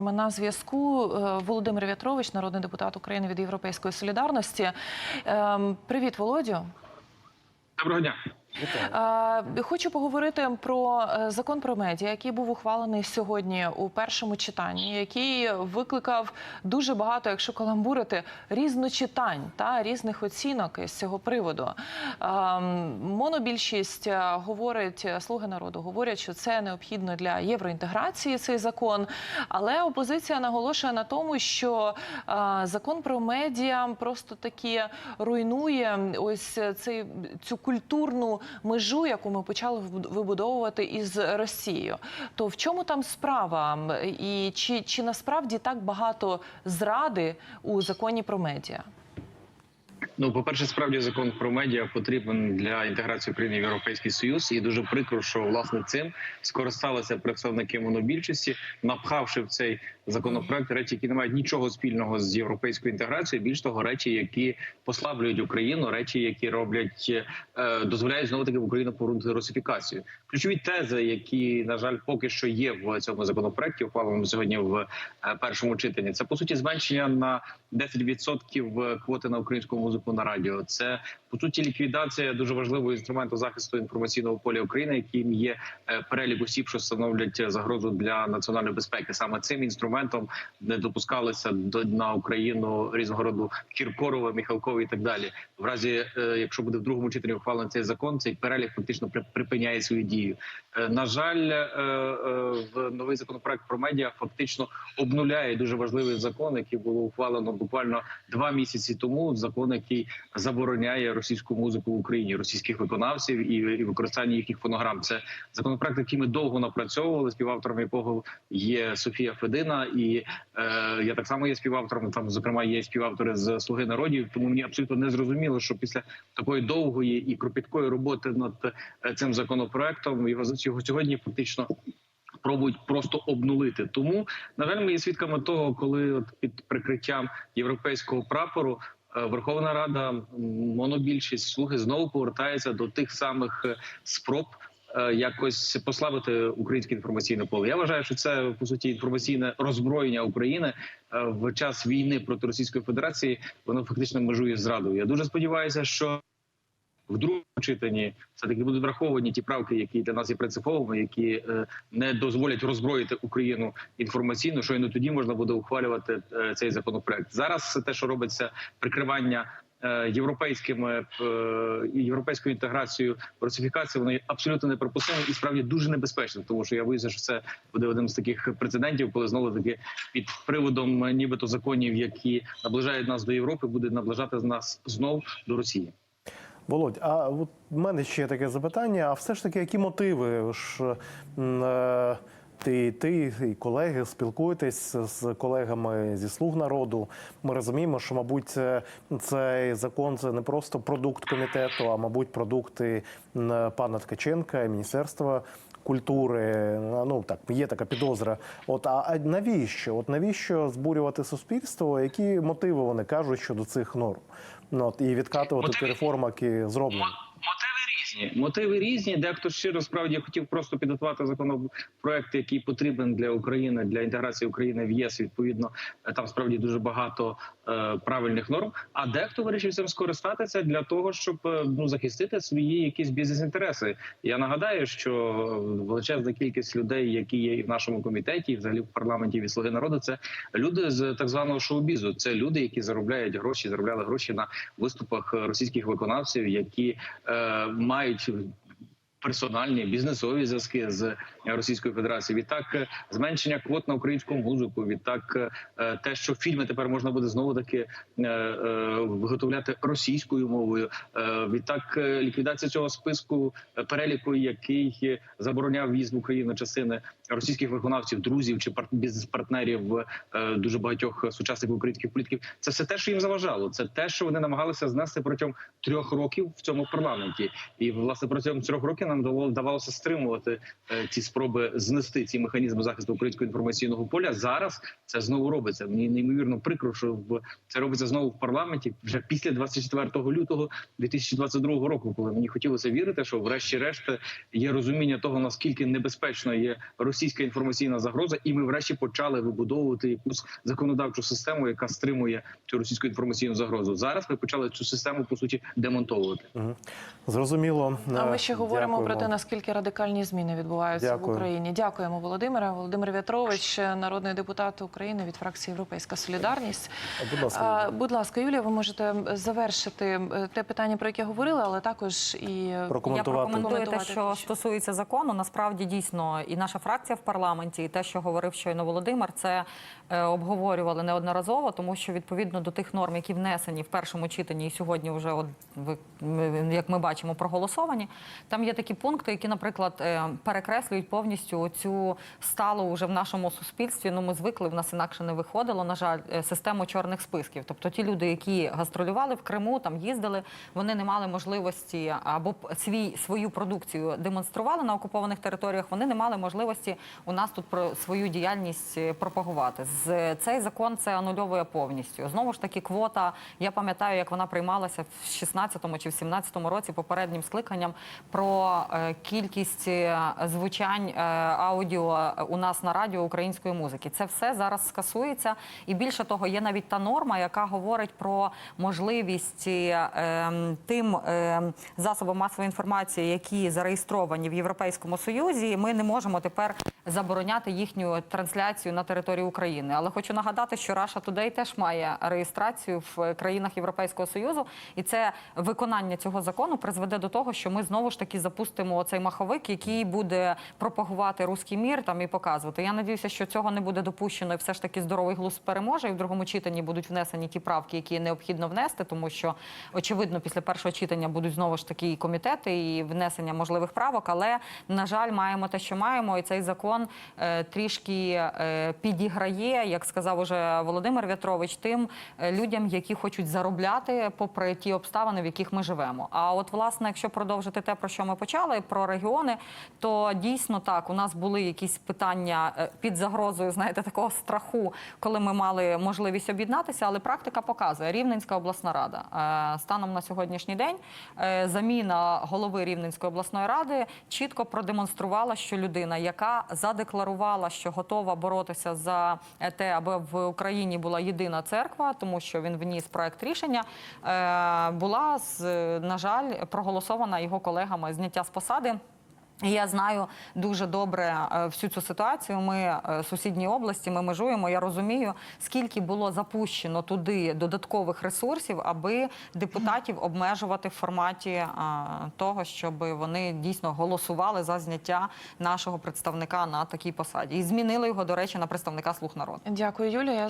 На зв'язку е, Володимир В'ятрович, народний депутат України від Європейської солідарності. Ем, Привіт, Володю. Доброго дня. Хочу поговорити про е, закон про медіа, який був ухвалений сьогодні у першому читанні, який викликав дуже багато, якщо каламбурити, різночитань та різних оцінок з цього приводу. Монобільшість е, говорить, е, слуги народу говорять, що це необхідно для євроінтеграції цей закон. Але опозиція наголошує на тому, що закон про медіа просто таки руйнує ось цей цю культурну межу, яку ми почали вибудовувати із Росією. То в чому там справа? І чи, чи насправді так багато зради у законі про медіа? Ну, по перше, справді закон про медіа потрібен для інтеграції України в Європейський Союз, і дуже прикро, що власне цим скористалися представники монобільшості, напхавши в цей законопроект речі, які не мають нічого спільного з європейською інтеграцією. Більш того, речі, які послаблюють Україну, речі, які роблять е, дозволяють знову таки в Україну повернути русифікацію. Ключові тези, які на жаль поки що є в цьому законопроекті, ухваленому сьогодні в е, першому читанні, це по суті зменшення на 10% квоти на українську музику на радіо. Це по суті ліквідація дуже важливого інструменту захисту інформаційного поля України, яким є е, перелік осіб, що становлять загрозу для національної безпеки. Саме цим інструментом не допускалися до на Україну різного роду Кіркорова, Міхалкова і так далі. В разі, е, якщо буде в другому читанні ухвалений цей закон, цей перелік фактично припиняє свою дію. Е, На жаль, е, е, в новий законопроект про медіа фактично обнуляє дуже важливий закон, який було ухвалено буквально два місяці тому. Закон, який забороняє російську музику в Україні, російських виконавців і, використання їхніх фонограм. Це законопроект, який ми довго напрацьовували, співавтором якого є Софія Федина, і е, я так само є співавтором. Там, зокрема, є співавтори з Слуги народів. Тому мені абсолютно не зрозуміло, що після такої довгої і кропіткої роботи над е, цим законопроектом його сьогодні фактично. Пробують просто обнулити. Тому на жаль, ми є свідками того, коли от під прикриттям європейського прапору Верховна Рада, монобільшість слуги знову повертається до тих самих е, спроб. е, Якось послабити українське інформаційне поле. Я вважаю, що це по суті інформаційне роззброєння України е, в час війни проти Російської Федерації. Воно фактично межує зрадою. Я дуже сподіваюся, що в другому читанні все таки будуть враховані ті правки, які для нас є принциповими, які е, не дозволять роззброїти Україну інформаційно. Що і тоді можна буде ухвалювати е, цей законопроект. Зараз те, що робиться, прикривання. е, Європейськими європейською інтеграцією русифікації воно є абсолютно неприпустимим і справді дуже небезпечним, тому що я боюся, що це буде одним з таких прецедентів, коли знову таки під приводом нібито законів, які наближають нас до Європи, буде наближати нас знов до Росії. Володь, а от в мене ще таке запитання: а все ж таки, які мотиви ж е, ти, ти і колеги спілкуєтесь з колегами зі слуг народу? Ми розуміємо, що, мабуть, цей закон це не просто продукт комітету, а мабуть, продукти пана Ткаченка і Міністерства. Культури, ну так є така підозра. От а навіщо? От навіщо збурювати суспільство? Які мотиви вони кажуть щодо цих норм? Ну от і відкатувати ті реформи, які зроблені. Різні. Мотиви різні. Дехто щиро справді хотів просто підготувати законопроект, який потрібен для України для інтеграції України в ЄС. Відповідно, там справді дуже багато е, правильних норм. А дехто вирішив цим скористатися для того, щоб е, ну захистити свої якісь бізнес-інтереси. Я нагадаю, що величезна кількість людей, які є і в нашому комітеті, і взагалі в парламенті від слуги народу, це люди з так званого шоу-бізу. Це люди, які заробляють гроші, заробляли гроші на виступах російських виконавців, які е, мають night персональні бізнесові зв'язки з Російською Федерацією. Відтак е, зменшення квот на українську музику. Відтак е, те, що фільми тепер можна буде знову таки е, е, виготовляти російською мовою. Е, Відтак е, ліквідація цього списку е, переліку, який е, забороняв в'їзд в Україну частини російських виконавців, друзів чи пар- бізнес-партнерів е, дуже багатьох сучасних українських політиків. Це все те, що їм заважало. Це те, що вони намагалися знести протягом трьох років в цьому парламенті. І власне протягом трьох років нам давало- вдавалося стримувати е, ці спроби знести ці механізми захисту українського інформаційного поля. Зараз це знову робиться. Мені неймовірно прикро, що в це робиться знову в парламенті вже після 24 лютого 2022 року, коли мені хотілося вірити, що врешті-решт є розуміння того, наскільки небезпечно є російська інформаційна загроза, і ми врешті почали вибудовувати якусь законодавчу систему, яка стримує цю російську інформаційну загрозу. Зараз ми почали цю систему по суті демонтовувати. Зрозуміло. А Е, ми ще говоримо про те, наскільки радикальні зміни відбуваються Дякую. в Україні. Дякуємо, Володимире. Володимир В'ятрович, народний депутат України від фракції Європейська Солідарність. Будь ласка. Будь ласка, Юлія, ви можете завершити е, те питання, про яке говорили, але також і Прокоментувати. Я прокоментую те, що стосується закону. Насправді дійсно і наша фракція в парламенті, і те, що говорив щойно Володимир, це е, обговорювали неодноразово, тому що відповідно до тих норм, які внесені в першому читанні, і сьогодні вже от як ми бачимо, проголосовані. Там є такі пункти, які, наприклад, е, перекреслюють повністю цю сталу вже в нашому суспільстві. Ну ми звикли, в нас інакше не виходило. На жаль, е, систему чорних списків. Тобто ті люди, які гастролювали в Криму, там їздили, вони не мали можливості або свій свою продукцію демонстрували на окупованих територіях. Вони не мали можливості у нас тут про свою діяльність е, пропагувати. З цей закон це анульовує повністю. Знову ж таки, квота. Я пам'ятаю, як вона приймалася в 16-му чи в 17-му році попереднім скликанням про кількість е, звучань е, аудіо у нас на радіо української музики. Це все зараз скасується. І більше того, є навіть та норма, яка говорить про можливість е, ем, тим засобам масової інформації, які зареєстровані в Європейському Союзі. Ми не можемо тепер забороняти їхню трансляцію на території України. Але хочу нагадати, що Russia Today теж має реєстрацію в країнах Європейського Союзу, і це виконання цього закону призведе до того, що ми знову ж таки запустимо цей маховик, який буде пропагувати руський мір там і показувати. Я надіюся, що цього не буде допущено, і все ж таки здоровий глузд переможе. І в другому читанні будуть внесені ті правки, які необхідно внести, тому що очевидно, після першого читання будуть знову ж таки і комітети і внесення можливих правок. Але на жаль, маємо те, що маємо, і цей закон е, трішки е, підіграє, як сказав уже Володимир В'ятрович, тим е, людям, які хочуть заробляти попри ті обставини, в яких ми живемо. А от власне, якщо продовжити те, про що ми почали, про регіони, то дійсно так у нас були якісь питання е, під загрозою, знаєте, такого страху, коли ми мали можливість об'єднатися, але практика показує Рівненська обласна рада Е, станом на сьогоднішній день. е, Заміна голови Рівненської обласної ради чітко продемонструвала, що людина, яка задекларувала, що готова боротися за те, аби в Україні була єдина церква, тому що він вніс проект рішення, була на жаль проголосована його колегами зняття з посади. Я знаю дуже добре е, всю цю ситуацію. Ми е, сусідні області, ми межуємо. Я розумію, скільки було запущено туди додаткових ресурсів, аби депутатів обмежувати в форматі е, того, щоб вони дійсно голосували за зняття нашого представника на такій посаді, і змінили його, до речі, на представника слуг народу. дякую, Юлія.